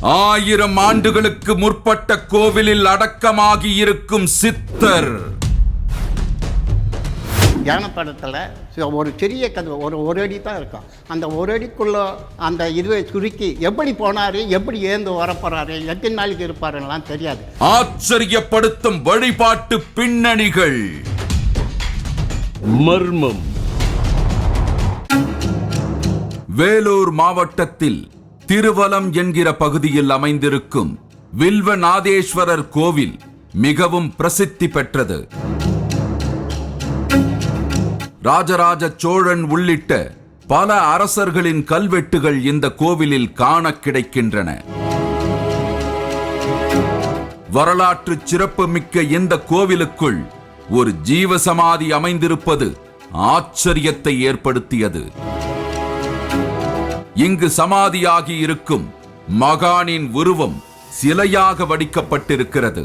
ஆயிரம் ஆண்டுகளுக்கு முற்பட்ட கோவிலில் அடக்கமாகி இருக்கும் சித்தர். யான படத்தில் ஒரு சிறிய கதை ஒரு ஒரு அடி தான் இருக்கும். அந்த ஒரு அடிக்குள்ள அந்த இதுவை சுருக்கி எப்படி போனார் எப்படி ஏந்து வரப்போறாரு எத்தனை நாளைக்கு இருப்பாருலாம் தெரியாது. ஆச்சரியப்படுத்தும் வழிபாட்டு பின்னணிகள். மர்மம். வேலூர் மாவட்டத்தில் திருவலம் என்கிற பகுதியில் அமைந்திருக்கும் வில்வநாதேஸ்வரர் கோவில் மிகவும் பிரசித்தி பெற்றது. ராஜராஜ சோழன் உள்ளிட்ட பல அரசர்களின் கல்வெட்டுகள் இந்த கோவிலில் காண கிடைக்கின்றன. வரலாற்று சிறப்புமிக்க இந்த கோவிலுக்குள் ஒரு ஜீவசமாதி அமைந்திருப்பது ஆச்சரியத்தை ஏற்படுத்தியது. இங்கு சமாதியாகி இருக்கும் மகானின் உருவம் சிலையாக வடிக்கப்பட்டிருக்கிறது.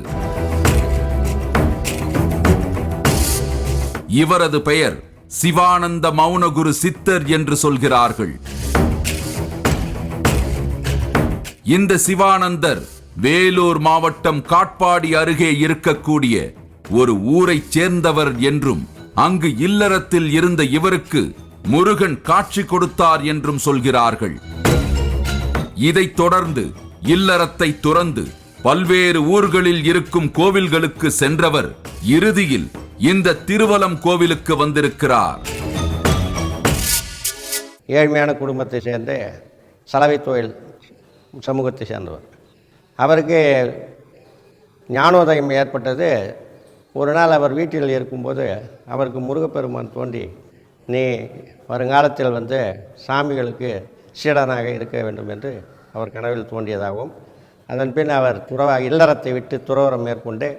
இவரது பெயர் சிவானந்த மௌனகுரு சித்தர் என்று சொல்கிறார்கள். இந்த சிவானந்தர் வேலூர் மாவட்டம் காட்பாடி அருகே இருக்கக்கூடிய ஒரு ஊரைச் சேர்ந்தவர் என்றும் அங்கு இல்லறத்தில் இருந்த இவருக்கு முருகன் காட்சி கொடுத்தார் என்றும் சொல்கிறார்கள். இதைத் தொடர்ந்து இல்லறத்தை துறந்து பல்வேறு ஊர்களில் இருக்கும் கோவில்களுக்கு சென்றவர் இறுதியில் இந்த திருவலம் கோவிலுக்கு வந்திருக்கிறார். ஏழ்மையான குடும்பத்தை சேர்ந்த சலவை தொழில் சமூகத்தை சேர்ந்தவர். அவருக்கு ஞானோதயம் ஏற்பட்டது. ஒரு நாள் அவர் வீட்டில் இருக்கும்போது அவருக்கு முருகப்பெருமான் தோண்டி நீ வருங்காலத்தில் வந்து சாமிகளுக்கு சீடனாக இருக்க வேண்டும் என்று அவர் கனவில் தோன்றியதாகவும் அதன் பின் அவர் துறவ இல்லறத்தை விட்டு துறவரம் மேற்கொண்டு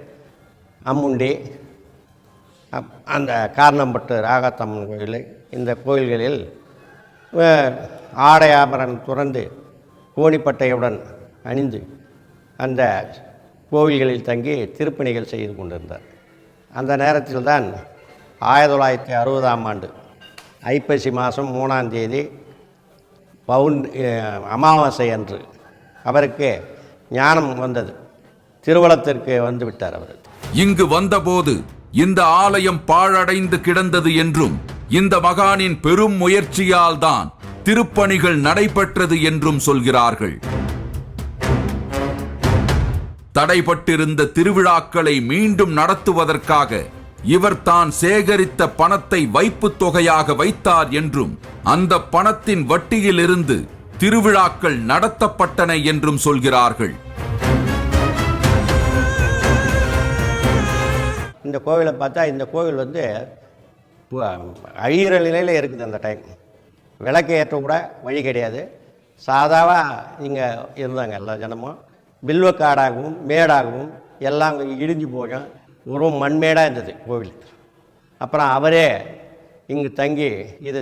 அம்முண்டி அப்- அந்த காரணம்பட்டு ராகாத்தம்மன் கோயில் இந்த கோயில்களில் ஆடை ஆபரணம் துறந்து கோணிப்பட்டையுடன் அணிந்து அந்த கோவில்களில் தங்கி திருப்பணிகள் செய்து கொண்டிருந்தார். அந்த நேரத்தில் தான் ஆயிரத்தி தொள்ளாயிரத்தி அறுபதாம் ஆண்டு ஐப்பசி மாதம் மூணாம் தேதி பவுன் அமாவாசை அன்று அவருக்கு ஞானம் வந்தது. திருவளத்திற்கு வந்து விட்டார் அவர். இங்கு வந்தபோது இந்த ஆலயம் பாழடைந்து கிடந்தது என்றும் இந்த மகானின் பெரும் முயற்சியால் தான் திருப்பணிகள் நடைபெற்றது என்றும் சொல்கிறார்கள். தடைபட்டிருந்த திருவிழாக்களை மீண்டும் நடத்துவதற்காக இவர் தான் சேகரித்த பணத்தை வைப்புத் தொகையாக வைத்தார் என்றும் அந்த பணத்தின் வட்டியிலிருந்து திருவிழாக்கள் நடத்தப்பட்டன என்றும் சொல்கிறார்கள். இந்த கோவிலை பார்த்தா இந்த கோவில் வந்து அழிகிற அழியிற நிலையில் இருக்குது அந்த டைம் விளக்கு ஏற்ற கூட வழி கிடையாது. சாதாவாக இங்கே இருந்தாங்க எல்லா ஜனமும். பில்வக்காடாகவும் மேடாகவும் எல்லாம் இடிஞ்சு போகும். ஒரு மண்மேடாக இருந்தது கோவில் அப்புறம் அவரே இங்கு தங்கி இதை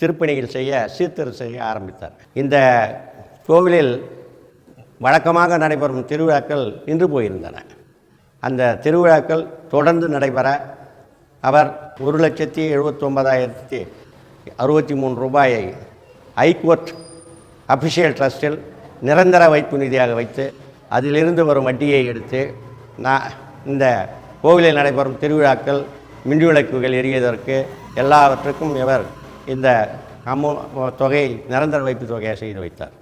திருப்பணிகள் செய்ய சீர்திரு செய்ய ஆரம்பித்தார். இந்த கோவிலில் வழக்கமாக நடைபெறும் திருவிழாக்கள் நின்று போயிருந்தன. அந்த திருவிழாக்கள் தொடர்ந்து நடைபெற அவர் ஒரு லட்சத்தி எழுபத்தொம்பதாயிரத்தி அறுபத்தி மூணு ரூபாயை ஹைகோர்ட் அபிஷியல் ட்ரஸ்டில் நிரந்தர வைப்பு நிதியாக வைத்து அதிலிருந்து வரும் வட்டியை எடுத்து நான் இந்த கோவிலில் நடைபெறும் திருவிழாக்கள் மின்விளக்குகள் எரியதற்கு எல்லாவற்றுக்கும் இவர் இந்த அமௌ தொகையை நிரந்தர வைப்பு தொகையை செய்து வைத்தார்.